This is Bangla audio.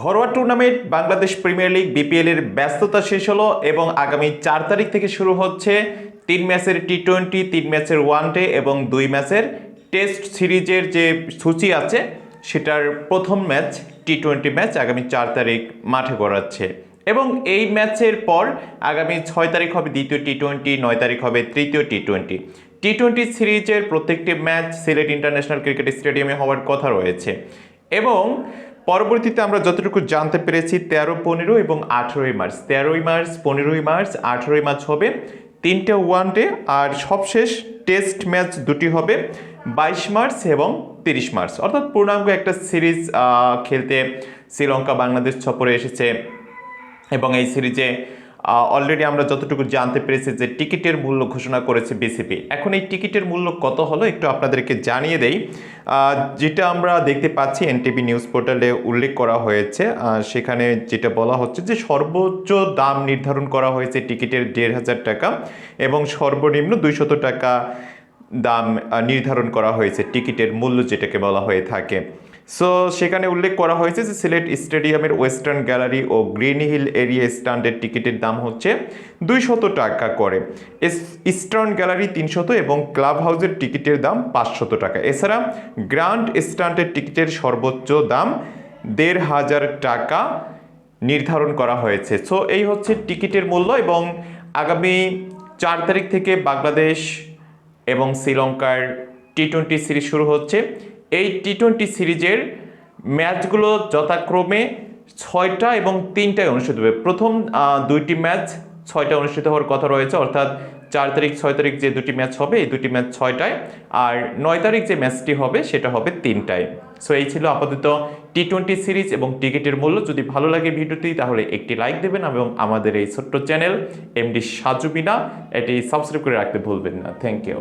ঘরোয়া tournament Bangladesh premier league BPL এর ব্যস্ততা শেষ হলো এবং আগামী চার তারিখ থেকে শুরু হচ্ছে তিন ম্যাচের টি টোয়েন্টি তিন ম্যাচের ওয়ান ডে এবং দুই ম্যাচের টেস্ট সিরিজের যে সূচি আছে, সেটার প্রথম ম্যাচ টি টোয়েন্টি ম্যাচ আগামী চার তারিখ মাঠে গড়াচ্ছে। এবং এই ম্যাচের পর আগামী ছয় তারিখ হবে দ্বিতীয় টি টোয়েন্টি নয় তারিখ হবে তৃতীয় টি টোয়েন্টি টি টোয়েন্টি সিরিজের প্রত্যেকটি ম্যাচ সিলেট ইন্টারন্যাশনাল ক্রিকেট স্টেডিয়ামে হওয়ার কথা রয়েছে। এবং পরবর্তীতে আমরা যতটুকু জানতে পেরেছি, তেরো, পনেরো এবং আঠেরোই মার্চ। তেরোই মার্চ, পনেরোই মার্চ, আঠেরোই মার্চ হবে তিনটে ওয়ান ডে আর সবশেষ টেস্ট ম্যাচ দুটি হবে বাইশ মার্চ এবং তিরিশ মার্চ। অর্থাৎ পূর্ণাঙ্গ একটা সিরিজ খেলতে শ্রীলঙ্কা বাংলাদেশ সফরে এসেছে এবং এই সিরিজে অলরেডি আমরা যতটুকু জানতে পেরেছি যে টিকিটের মূল্য ঘোষণা করেছে বিসিবি। এখন এই টিকিটের মূল্য কত হলো একটু আপনাদেরকে জানিয়ে দেই। যেটা আমরা দেখতে পাচ্ছি এনটিভি নিউজ পোর্টালে উল্লেখ করা হয়েছে সেখানে যেটা বলা হচ্ছে যে সর্বোচ্চ দাম নির্ধারণ করা হয়েছে টিকিটের দেড় হাজার টাকা এবং সর্বনিম্ন দুইশত টাকা দাম নির্ধারণ করা হয়েছে টিকিটের মূল্য যেটাকে বলা হয়ে থাকে। সো সেখানে উল্লেখ করা হয়েছে যে সিলেট স্টেডিয়ামের ওয়েস্টার্ন গ্যালারি ও গ্রিন হিল এরিয়া স্ট্যান্ডের টিকিটের দাম হচ্ছে দুইশত টাকা করে। ইস- ইস্টার্ন গ্যালারি তিনশত এবং ক্লাব হাউসের টিকিটের দাম পাঁচশত টাকা। এছাড়া গ্র্যান্ড স্ট্যান্ডের টিকিটের সর্বোচ্চ দাম দেড় হাজার টাকা নির্ধারণ করা হয়েছে। সো এই হচ্ছে টিকিটের মূল্য এবং আগামী চার তারিখ থেকে বাংলাদেশ এবং শ্রীলঙ্কার টি টোয়েন্টি সিরিজ শুরু হচ্ছে। এই টি টোয়েন্টি সিরিজের ম্যাচগুলো যথাক্রমে ছয়টা এবং তিনটায় অনুষ্ঠিত হবে। প্রথম দুইটি ম্যাচ ছয়টা অনুষ্ঠিত হওয়ার কথা রয়েছে, অর্থাৎ চার তারিখ, ছয় তারিখ যে দুটি ম্যাচ হবে, এই দুটি ম্যাচ ছয়টায়, আর নয় তারিখ যে ম্যাচটি হবে, সেটা হবে তিনটায়। সো, এই ছিল আপাতত টি টোয়েন্টি সিরিজ এবং টিকিটের মূল্য। যদি ভালো লাগে ভিডিওটি, তাহলে একটি লাইক দেবেন এবং আমাদের এই ছোট্ট চ্যানেল এমডি সাজুবিনা এটি সাবস্ক্রাইব করে রাখতে ভুলবেন না। Thank you.